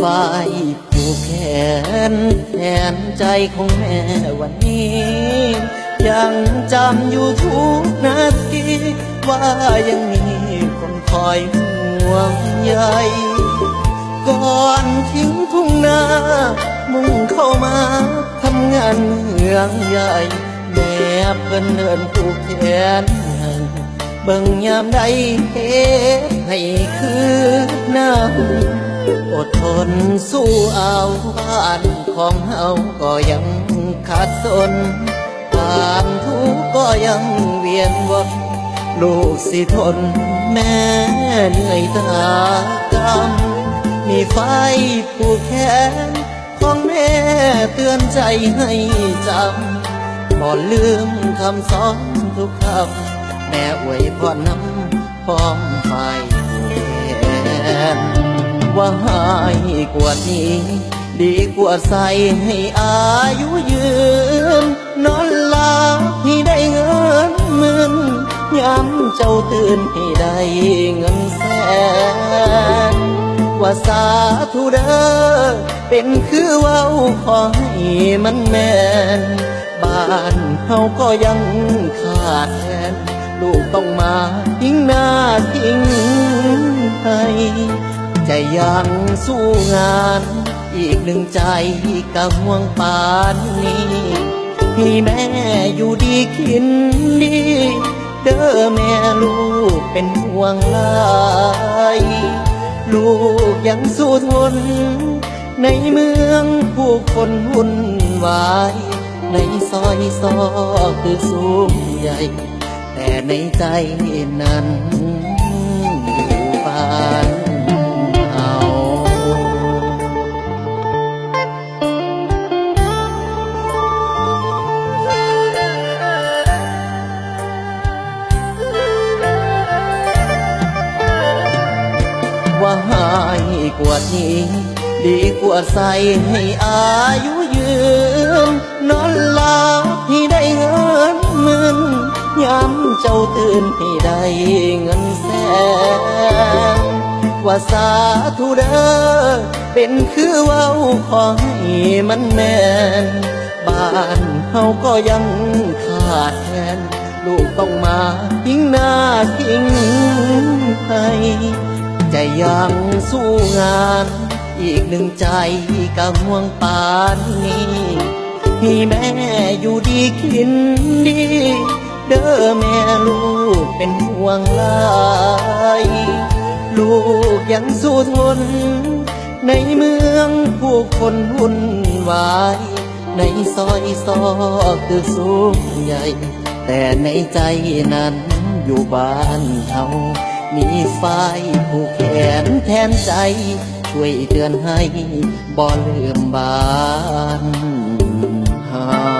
ฝ้ายผูกแขนแทนใจของแม่วันนี้ ยังจำอยู่ทุกนาที ว่ายังมีคนคอยห่วงใยก่อนทิ้งทุ่งนา มุ่งเข้ามาทำงานเมืองใหญ่ แม่เพิ่นเดินผูกแขนเบิ่งยามใดเฮ็ดให้คือน้า อดทนสู้เอาบ้านของเฮาก็ยังขาดสนความทุกข์ก็ยังเวียนวนลูกสิทนแม่เหนื่อยตากรรมมีไฟผูกแขนของแม่เตือนใจให้จำบ่ลืมคำสอนทุกคำแม่อวยพรน้ำพร้อมไฟ ว่าให้กว่านี้ ดีกว่าใส่ให้อายุยืน นอนหลับให้ได้เงินหมื่นย้ำเจ้าตื่นให้ได้เงินแสน ว่าสาธุเด้อเป็นคือเว้าขอให้มันแม่นบ้านเฮาก็ยังขาดแคลนลูกต้องมาทิ้งหน้าทิ้งให้ ใจยังสู้งาน อีกหนึ่งใจกะห่วงปานนี้ให้แม่อยู่ดีกินดี เด้อแม่ลูกเป็นห่วงลายลูกยังสู้ทน ในเมืองผู้คนวุ่นวาย ในซอยซอกคือสูงใหญ่ แต่ในใจนั้น ให้กว่านี้ ดีกว่าใส่ให้อายุยืนนอนหลับให้ได้เงินหมื่นย้ำเจ้าตื่นให้ได้เงินแสนว่าสาธุเด้อเป็นคือเว้าขอให้มันแม่นบ้านเฮาก็ยังขาดแคลนลูกต้องมาทิ้งหน้าทิ้งให้ ใจยังสู้งาน อีกหนึ่งใจกะห่วงปานนี้ให้แม่อยู่ดีกินดี เด้อแม่ลูกเป็นห่วงหลายลูกยังสู้ทน ในเมืองผู้คนวุ่นวาย ในซอยซอกคือสูงใหญ่ แต่ในใจนั้นอยู่บ้านเฮา มีไฟผูกแขนแทนใจ ช่วยเตือนให้บ่ลืมบ้านหา